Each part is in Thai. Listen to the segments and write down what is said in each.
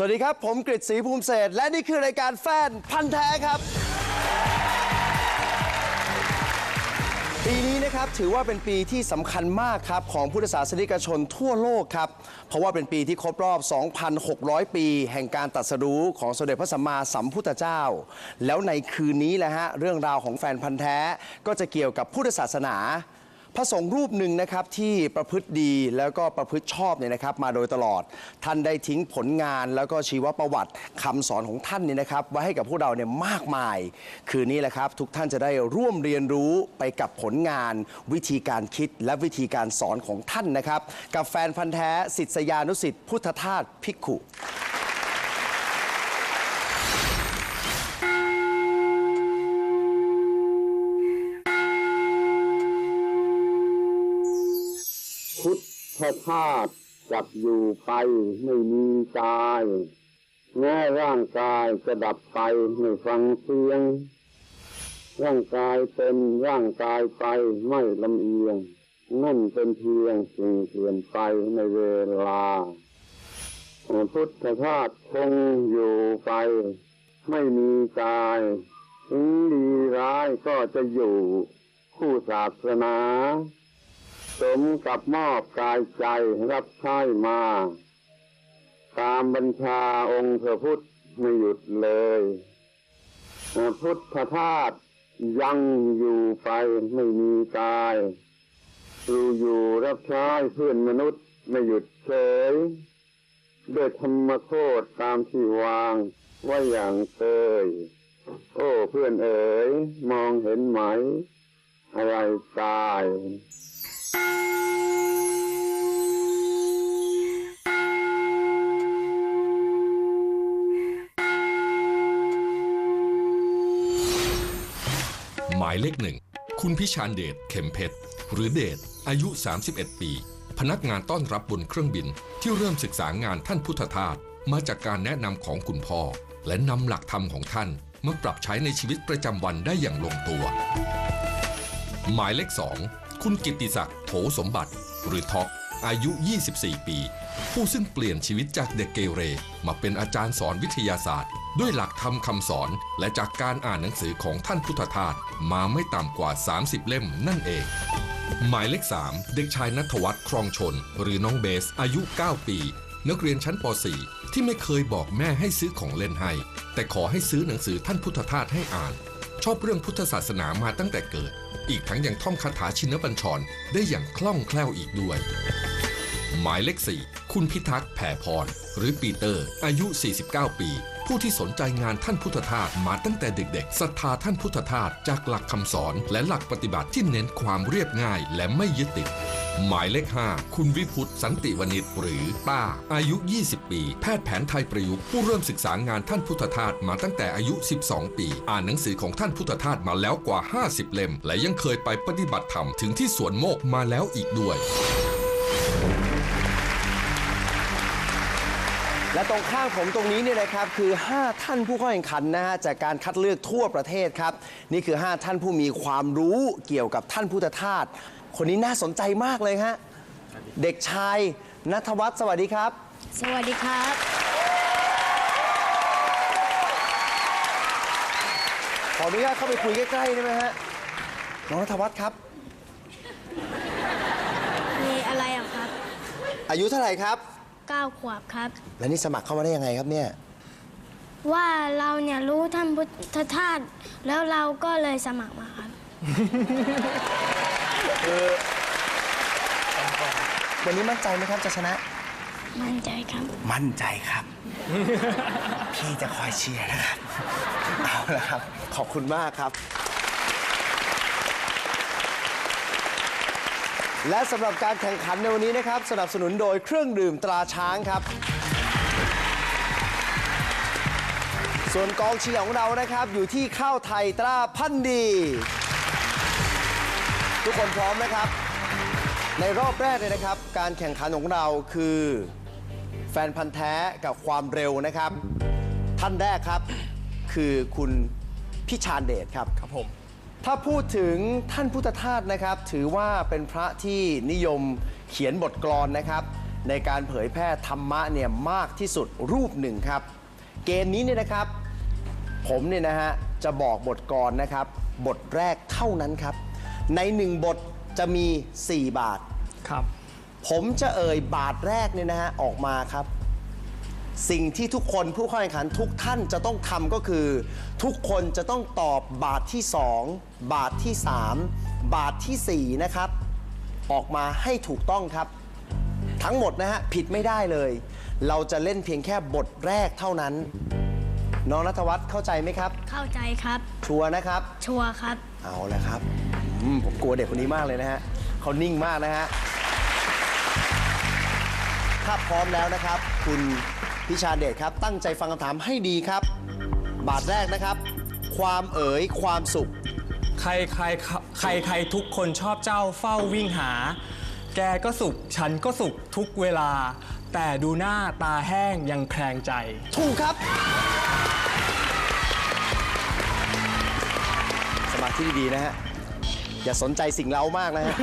สวัสดีครับ ผมกฤษศรีภูมิเศษ และนี่คือรายการแฟนพันธ์แท้ครับ ปีนี้นะครับถือว่าเป็นปีที่สำคัญมากครับ ของพุทธศาสนิกชนทั่วโลกครับ เพราะว่าเป็นปีที่ครบรอบ 2,600 ปี แห่งการตรัสรู้ของสมเด็จพระสัมมาสัมพุทธเจ้า แล้วในคืนนี้แหละฮะเรื่องราวของแฟนพันธ์แท้ก็จะเกี่ยวกับพุทธศาสนา พระสงฆ์รูปหนึ่งนะครับที่ประพฤติดีแล้วก็ประพฤติชอบเนี่ยนะครับ มาโดยตลอด ท่านได้ทิ้งผลงานแล้วก็ชีวประวัติคำสอนของท่านเนี่ยนะครับไว้ให้กับพวกเราเนี่ยมากมาย คืนนี้แหละครับทุกท่านจะได้ร่วมเรียนรู้ไปกับผลงาน วิธีการคิดและวิธีการสอนของท่านนะครับ กับแฟนพันธ์แท้ศิษยานุสิษย์พุทธทาสภิกขุ พุทธธาตุจับอยู่ไปไม่มีกายแม้ร่างกายจะดับไปไม่ฟังเสียง ร่างกายเป็นร่างกายไปไม่ลำเอียงนั่นเป็นเพียงสิ่งเปลี่ยนไปในเวลาพุทธธาตุคงอยู่ไป ไม่มีกายถึงดีร้ายก็จะอยู่ คู่ศาสนา สมกับมอบกายใจรับใช้มา ตามบัญชาองค์พระพุทธไม่หยุดเลยพุทธทาสยังอยู่ไปไม่มีกายอยู่อยู่รับใช้เพื่อนมนุษย์ไม่หยุดเฉยด้วยธรรมโคตตามที่วางไว่าอย่างเคย โอ้เพื่อนเอ๋ยมองเห็นไหม อะไรตาย หมายเลขหนึ่ง คุณพิชานเดชเข็มเพชร หรือเดช อายุ 31 ปี พนักงานต้อนรับบนเครื่องบินที่เริ่มศึกษางานท่านพุทธทาสมาจากการแนะนำของคุณพ่อ และนำหลักธรรมของท่านมาปรับใช้ในชีวิตประจำวันได้อย่างลงตัว หมายเลข2 คุณกิติศักดิ์โถสมบัติ หรือท็อปอายุ 24 ปี ผู้ซึ่งเปลี่ยนชีวิตจากเด็กเกเร มาเป็นอาจารย์สอนวิทยาศาสตร์ ด้วยหลักธรรมคำสอน และจากการอ่านหนังสือของท่านพุทธทาสมาไม่ต่ำกว่า 30 เล่มนั่นเอง หมายเลข 3 เด็กชายนัทวัฒน์ครองชน หรือน้องเบส อายุ 9 ปี นักเรียนชั้นป .4 ที่ไม่เคยบอกแม่ให้ซื้อของเล่นให้ แต่ขอให้ซื้อหนังสือท่านพุทธทาสให้อ่าน ชอบเรื่องพุทธศาสนามาตั้งแต่เกิด อีกทั้งยังท่องคาถาชินบัญชรได้อย่างคล่องแคล่วอีกด้วย หมายเลข4คุณพิทักษ์แผ่พร หรือปีเตอร์ อายุ 49 ปี ผู้ที่สนใจงานท่านพุทธทาสมาตั้งแต่เด็กๆศรัทธาท่านพุทธทาสจากหลักคำสอนและหลักปฏิบัติที่เน้นความเรียบง่ายและไม่ยึดติดหมายเลข 5 คุณวิพุตสันติวณิชหรือป้า อายุ 20 ปี แพทย์แผนไทยประยุกต์ผู้เริ่มศึกษางานท่านพุทธทาสมาตั้งแต่อายุ 12 ปี อ่านหนังสือของท่านพุทธทาสมาแล้วกว่า 50 เล่ม และยังเคยไปปฏิบัติธรรมถึงที่สวนโมกมาแล้วอีกด้วย และตรงข้างผมตรงนี้เนี่ยนะครับคือ 5 ท่านผู้เข้าแข่งขันนะฮะจากการคัดเลือกทั่วประเทศครับ นี่คือ 5 ท่านผู้มีความรู้เกี่ยวกับท่านพุทธทาสคนนี้น่าสนใจมากเลยฮะเด็กชายนัทวัฒน์สวัสดีครับ สวัสดีครับ ขออนุญาตเข้าไปคุยใกล้ๆได้ไหมฮะน้องนัทวัฒน์ครับ มีอะไรอะครับ อายุเท่าไหร่ครับ 9 ขวบครับ และนี่สมัครเข้ามาได้ยังไงครับเนี่ย ว่าเราเนี่ยรู้ท่านพุทธทาสแล้วเราก็เลยสมัครมาครับ วันนี้มั่นใจไหมครับจะชนะ มั่นใจครับ มั่นใจครับ พี่จะคอยเชียร์นะครับ เอาละครับ ขอบคุณมากครับ และสำหรับการแข่งขันในวันนี้นะครับ สนับสนุนโดยเครื่องดื่มตราช้างครับ ส่วนกองเชียร์ของเรานะครับ อยู่ที่ข้าวไทยตราพันธุ์ดี ทุกคนพร้อมนะครับ ในรอบแรกเลยนะครับ การแข่งขันของเราคือ แฟนพันธ์แท้กับความเร็วนะครับ ท่านแรกครับ คือคุณพิชานเดชครับครับผม ถ้าพูดถึงท่านพุทธทาสนะครับ ถือว่าเป็นพระที่นิยมเขียนบทกลอนนะครับ ในการเผยแพร่ธรรมะเนี่ยมากที่สุดรูปหนึ่งครับ เกมนี้เนี่ยนะครับ ผมเนี่ยนะฮะจะบอกบทกรนะครับ บทแรกเท่านั้นครับ ในหนึ่งบทจะมี 4 บาท ครับ ผมจะเอ่ยบาทแรกเนี่ยนะฮะออกมาครับ สิ่งที่ทุกคนผู้เข้าแข่งขันทุกท่านจะต้องทำก็คือ ทุกคนจะต้องตอบบาทที่ 2 บาทที่ 3 บาททีสี่ 4 นะครับ ออกมาให้ถูกต้องครับ ทั้งหมดนะฮะ ผิดไม่ได้เลย เราจะเล่นเพียงแค่บทแรกเท่านั้น น้องนัทวัฒน์เข้าใจไหมครับ เข้าใจครับ ชัวร์นะครับ ชัวร์ครับ เอาละครับอืมผมกลัวเด็กคนนี้มากเลยนะฮะเขานิ่งมากนะฮะถ้าพร้อมแล้วนะครับ คุณ พิชาเดชครับ ตั้งใจฟังคำถามให้ดีครับ บาทแรกนะครับ ความเอ๋ยความสุข ใครใครใครใครทุกคนชอบเจ้าเฝ้าวิ่งหา แกก็สุข ฉันก็สุขทุกเวลา แต่ดูหน้าตาแห้งยังแคลงใจ ถูกครับ สมาธิดีๆนะฮะ อย่าสนใจสิ่งเล้ามากนะฮะ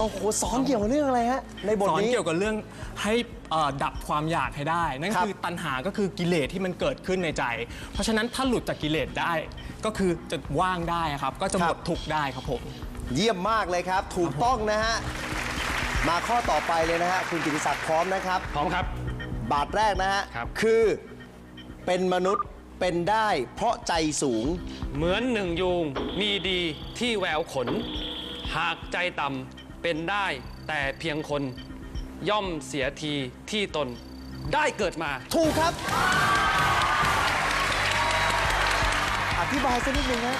โอ้โหสอนเกี่ยวกับเรื่องอะไรฮะในบทสอนนี้ เกี่ยวกับเรื่องให้เอ่อดับความอยากให้ได้ นั่นครับ คือตัณหาก็คือกิเลสที่มันเกิดขึ้นในใจ เพราะฉะนั้นถ้าหลุดจากกิเลสได้ ก็คือจะว่างได้ครับ ก็จะหมดทุกข์ได้ครับผม เยี่ยมมากเลยครับ ถูกต้องนะฮะ มาข้อต่อไปเลยนะฮะ คุณกิติศักดิ์พร้อมนะครับ พร้อมครับ บาทแรกนะฮะครับคือเป็นมนุษย์เป็นได้เพราะใจสูง เหมือนหนึ่งยูงมีดีที่แววขน หากใจต่ำ เป็นได้แต่เพียงคน ย่อมเสียทีที่ตน ได้เกิดมา ถูกครับ อธิบายสักนิดนึงฮะ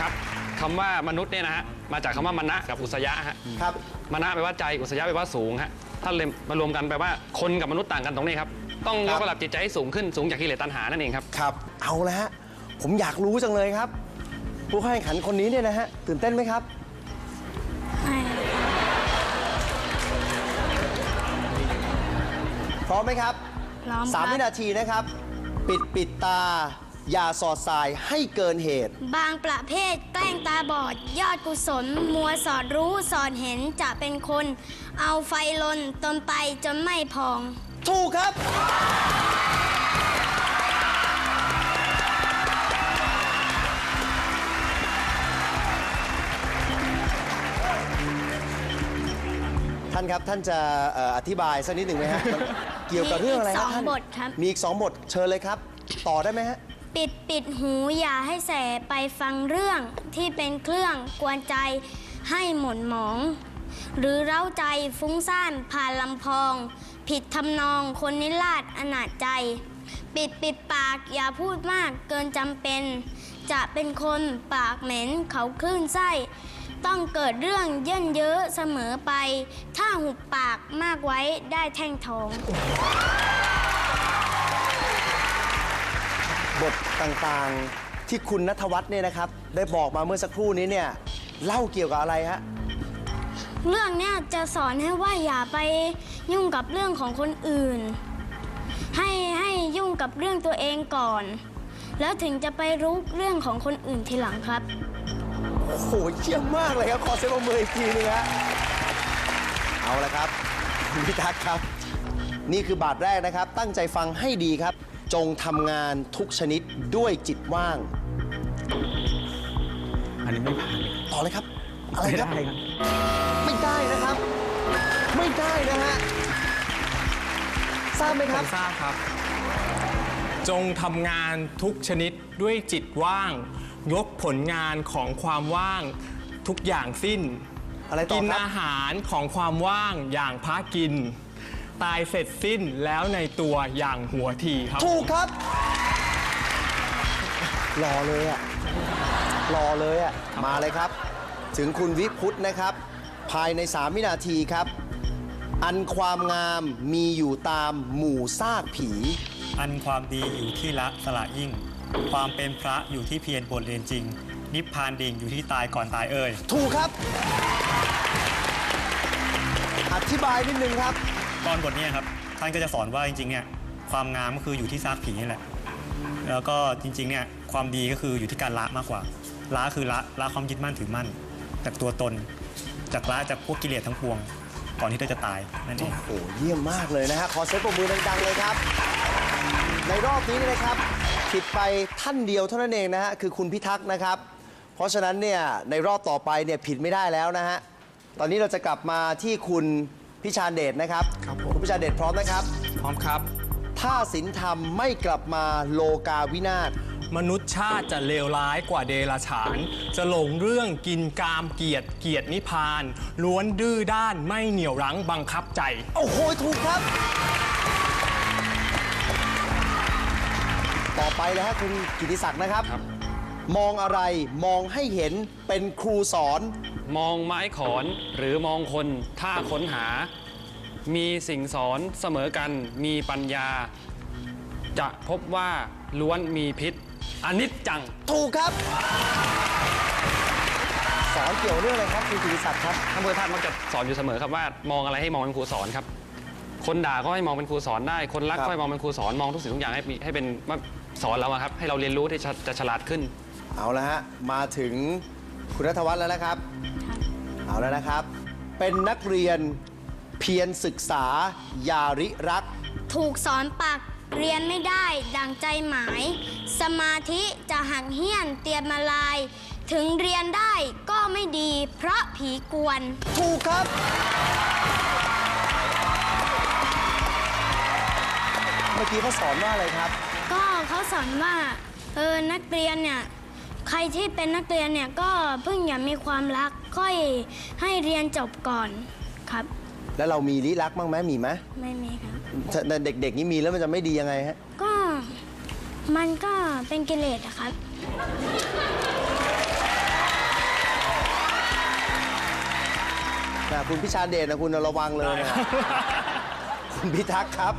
ครับคำว่ามนุษย์เนี่ยนะฮะมาจากคำว่ามณะกับอุสยะฮะครับ มณะแปลว่าใจอุสยะแปลว่าสูงฮะถ้าเลยมารวมกันแปลว่าคนกับมนุษย์ต่างกันตรงนี้ครับ ต้องยครักบระดับจิตใจให้สูงขึ้นสูงจากกิเลสตัณหานั่นเองครับครับ เอาละฮะผมอยากรู้จังเลยครับ ผู้เข้าแข่งขันคนนี้เนี่ยนะฮะตื่นเต้นไหมครับ ร้อมไหมครับพร้อมสามครับวินาทีนะครับ ปิดปิดตา อย่าสอดสายให้เกินเหตุ บางประเภทแกล้งตาบอด ยอดกุศล มัวสอดรู้สอดเห็นจะเป็นคน เอาไฟลนตนไปจนไม่พอง ถูกครับ ท่านครับท่านจะเอ่ออธิบายสักนิดหนึ่งไหมฮะมัน เกี่ยวกับเรื่องอะไรมีอีกสองท่านบทครับ มีอีกสองบทเชิญเลยครับ ต่อได้ไหมฮะ ปิดปิดหูอย่าให้แสไปฟังเรื่องที่เป็นเครื่องกวนใจให้หม่นหมอง หรือเร้าใจฟุ้งซ่านผ่านลำพอง ผิดทำนองคนนิราชอนาจใจ ปิดปิดปากอย่าพูดมากเกินจำเป็น จะเป็นคนปากเหม็นเขาคลื่นไส้ ต้องเกิดเรื่องเย่นเยอะเสมอไป ถ้าหุบปากมากไว้ได้แท่งทอง บทต่างๆที่คุณนัทวัฒน์เนี่ยนะครับ ได้บอกมาเมื่อสักครู่นี้เนี่ยเล่าเกี่ยวกับอะไรฮะ เรื่องเนี้ยจะสอนให้ว่าอย่าไปยุ่งกับเรื่องของคนอื่น ให้ให้ยุ่งกับเรื่องตัวเองก่อน แล้วถึงจะไปรู้เรื่องของคนอื่นทีหลังครับ โอ้โหเยี่ยมมากเลยครับ ขอเสียงปรบมืออีกทีนึงฮะเอาละครับคุณพิทักษ์ครับ นี่คือบาทแรกนะครับ ตั้งใจฟังให้ดีครับ จงทำงานทุกชนิดด้วยจิตว่าง อันนี้ไม่ผ่านต่อเลยครับ อะไรไม่ครัได้บครับ ไม่ได้นะครับ ไม่ได้นะฮะทราบไหมคผรับ มทราบครับ จงทำงานทุกชนิดด้วยจิตว่าง ยกผลงานของความว่างทุกอย่างสิ้น อะไรต่อกินครับ อาหารของความว่างอย่างพระกิน ตายเสร็จสิ้นแล้วในตัวอย่างหัวทีครับถูกครับรอเลยอะรอเลยอะมาเลยครับ ถึงคุณวิพุทธนะครับ ภายใน 3 วินาทีครับ อันความงามมีอยู่ตามหมู่ซากผี อันความดีอยู่ที่ละสละยิ่ง ความเป็นพระอยู่ที่เพียรบทเรียนจริง นิพพานดิ่งอยู่ที่ตายก่อนตายเอ่ย ถูกครับ อธิบายนิดนึงครับ ตอนบทเนี้ครับ ท่านก็จะสอนว่าจริงๆเนี่ยความงามก็คืออยู่ที่ซากผีนี่แหละ แล้วก็จริงๆเนี่ยความดีก็คืออยู่ที่การละมากกว่า ละคือละละความยึดมั่นถือมั่น จากตัวตน จากละจากพวกกิเลสทั้งปวง ก่อนที่เธอจะตายนั่นเอง โอ้เยี่ยมมากเลยนะฮะ ขอเสียงปรบมือดังๆเลยครับ ในรอบนี้เนี่ยนะครับ ผิดไปท่านเดียวเท่านั้นเองนะฮะ คือคุณพิทักษ์นะครับ เพราะฉะนั้นเนี่ยในรอบต่อไปเนี่ยผิดไม่ได้แล้วนะฮะ ตอนนี้เราจะกลับมาที่คุณพิชาญเดชนะครับ ครับผม คุณพิชาญเดชพร้อมนะครับ พร้อมครับ ถ้าศีลธรรมไม่กลับมาโลกาวินาศ มนุษย์ชาติจะเลวร้ายกว่าเดรัจฉาน จะหลงเรื่องกินกามเกียรติเกียรตินิพพาน ล้วนดื้อด้านไม่เหนี่ยวรั้งบังคับใจ โอ้โห ถูกครับ ต่อไปนะฮะคุณกิติศักดิ์นะครับครับ มองอะไรมองให้เห็นเป็นครูสอน มองไม้ขอนหรือมองคนถ้าค้นหา มีสิ่งสอนเสมอกันมีปัญญา จะพบว่าล้วนมีพิษอนิจจัง ถูกครับ สอนเกี่ยวเรื่องอะไรครับคุณกิติศักดิ์ครับ ท่านพุทธทาสมักจะสอนอยู่เสมอครับว่ามองอะไรให้มองเป็นครูสอนครับ คนด่าก็ให้มองเป็นครูสอนได้ คนรักครับก็ให้มองเป็นครูสอนมองทุกสิ่งทุกอย่างให้มีให้เป็นว่า สอนเราอะครับ ให้เราเรียนรู้ที่จะจะฉลาดขึ้น เอาละฮะ มาถึงคุณรัฐวัฒน์แล้วนะครับ เอาแล้วนะครับ เป็นนักเรียนเพียรศึกษายาริรัก ถูกสอนปักเรียนไม่ได้ดังใจหมาย สมาธิจะหักเหี้ยนเตรียมมาลาย ถึงเรียนได้ก็ไม่ดี เพราะผีกวน ถูกครับ เมื่อกี้เขาสอนว่าอะไรครับก็เขา สอนว่าเออนักเรียนเนี่ยใครที่เป็นนักเรียนเนี่ยก็เพิ่งอย่ามีความรักค่อยให้เรียนจบก่อนครับ แล้วเรามีลิรักบ้างไหมมีไหมไม่มีครับถ้าเด็กๆนี่มีแล้วมันจะไม่ดียังไงฮะก็มันก็เป็นกิเลสอะครับนะคุณพิชาเดชนะคุณระวังเลยนะคุณพิทักษ์ครับ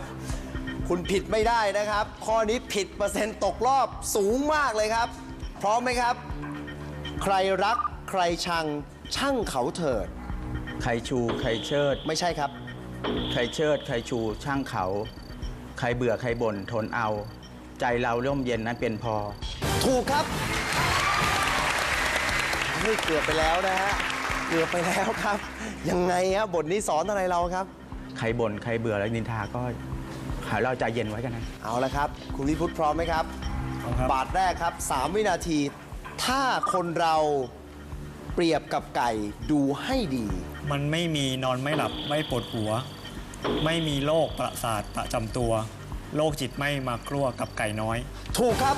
คุณผิดไม่ได้นะครับ ข้อนี้ผิดเปอร์เซ็นต์ตกรอบสูงมากเลยครับ พร้อมไหมครับ ใครรักใครชังช่างเขาเถิด ใครชูใครเชิด ไม่ใช่ครับ ใครเชิด ใครชูช่างเขา ใครเบื่อใครบ่นทนเอา ใจเราร่มเย็นนั้นเป็นพอ ถูกครับเฮ้ยเกือบไปแล้วนะฮะเกือบไปแล้วครับ ยังไงฮะบทนี้สอนอะไรเราครับ ใครบ่นใครเบื่อแล้วนินทาก็หา เราใจเย็นไว้กันนะ เอาละครับ คุณวิพุทธพร้อมไหมครับพร้อมครับ บาทแรกครับ 3 วินาที ถ้าคนเราเปรียบกับไก่ดูให้ดี มันไม่มีนอนไม่หลับไม่ปวดหัว ไม่มีโรคประสาทประจำตัวโรคจิตไม่มากลัวกับไก่น้อย ถูกครับ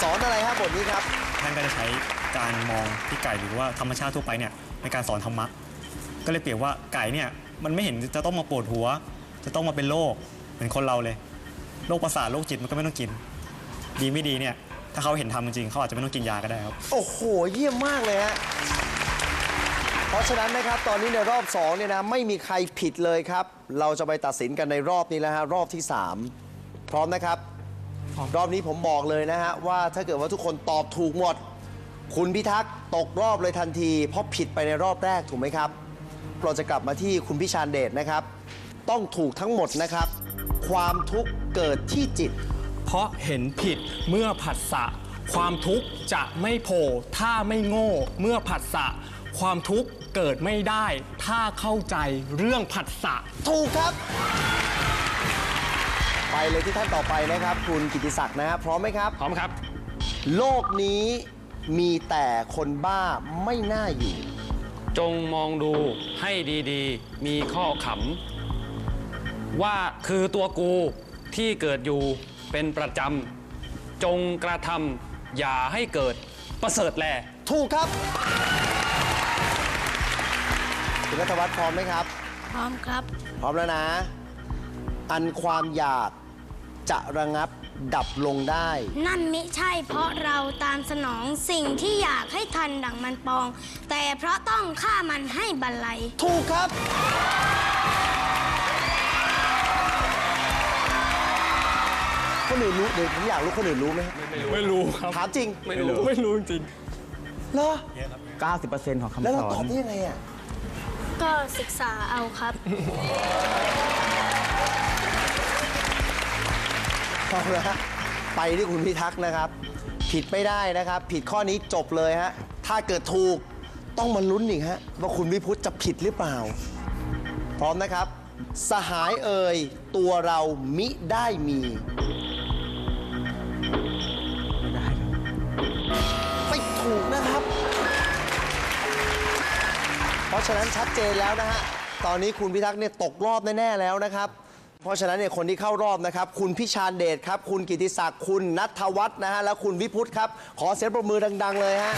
สอนอะไรครับบทนี้ครับ ท่านก็จะใช้การมองที่ไก่หรือว่าธรรมชาติทั่วไปเนี่ยในการสอนธรรมะ ก็เลยเปรียบว่าไก่เนี่ย มันไม่เห็นจะต้องมาปวดหัว จะต้องมาเป็นโรคเหมือนคนเราเลยโรคประสาทโรคจิตมันก็ไม่ต้องกิน ดีไม่ดีเนี่ย ถ้าเขาเห็นทำจริงๆเขาอาจจะไม่ต้องกินยาก็ได้ครับ โอ้โห เยี่ยมมากเลยฮะ เพราะฉะนั้นนะครับตอนนี้ในรอบ2เนี่ยนะไม่มีใครผิดเลยครับ เราจะไปตัดสินกันในรอบนี้แล้วฮะรอบที่ 3 พร้อมนะครับ รอบนี้ผมบอกเลยนะฮะว่าถ้าเกิดว่าทุกคนตอบถูกหมด คุณพิทักษ์ตกรอบเลยทันที เพราะผิดไปในรอบแรกถูกไหมครับ เราจะกลับมาที่คุณพิชานเดชนะครับ ต้องถูกทั้งหมดนะครับ ความทุกข์เกิดที่จิต เพราะเห็นผิดเมื่อผัสสะความทุกข์จะไม่โผล่ถ้าไม่โง่ เมื่อผัสสะความทุกข์เกิดไม่ได้ ถ้าเข้าใจเรื่องผัสสะถูกครับ ไปเลยที่ท่านต่อไปนะครับ คุณกิติศักดิ์นะฮะพร้อมไหมครับ พร้อมครับ โลกนี้มีแต่คนบ้าไม่น่าอยู่ จงมองดูให้ดีๆ มีข้อขำว่าคือตัวกูที่เกิดอยู่เป็นประจำ จงกระทำอย่าให้เกิดประเสริฐแล ถูกครับคุณรัฐวัฒน์พร้อมไหมครับ พร้อมครับ พร้อมแล้วนะ อันความอยาก จะระงับดับลงได้ นั่นมิใช่เพราะเราตามสนองสิ่งที่อยากให้ทันดังมันปอง แต่เพราะต้องฆ่ามันให้บรรลัย ถูกครับ คนอื่นรู้เดี๋ยวผมอยากรู้คนอื่นรู้ไหมฮะไม่รู้ครับ ถามจริง ไม่รู้ ไม่รู้จริงเหรอ 90%ของแล้วคำสเราอตอบนได้ยังไงอะ ก็ศึกษาเอาครับ พอแล้วฮะไปที่คุณพิทักษ์นะครับ ผิดไม่ได้นะครับ ผิดข้อนี้จบเลยฮะ ถ้าเกิดถูกต้องมาลุ้นอีกฮะ ว่าคุณวิพุทธจะผิดหรือเปล่า พร้อมนะครับ สหายเอ่ยตัวเรามิได้มีไม่ได้ครับไม่ถูกนะครับ เพราะฉะนั้นชัดเจนแล้วนะฮะ ตอนนี้คุณพิทักษ์เนี่ยตกรอบแน่ ๆ แล้วนะครับ เพราะฉะนั้นเนี่ยคนที่เข้ารอบนะครับ คุณพิชานเดชครับ คุณกิติศักดิ์คุณนัทวัฒน์นะฮะและคุณวิพุทธครับ ขอเสียงปรบมือดัง ๆ เลยฮะ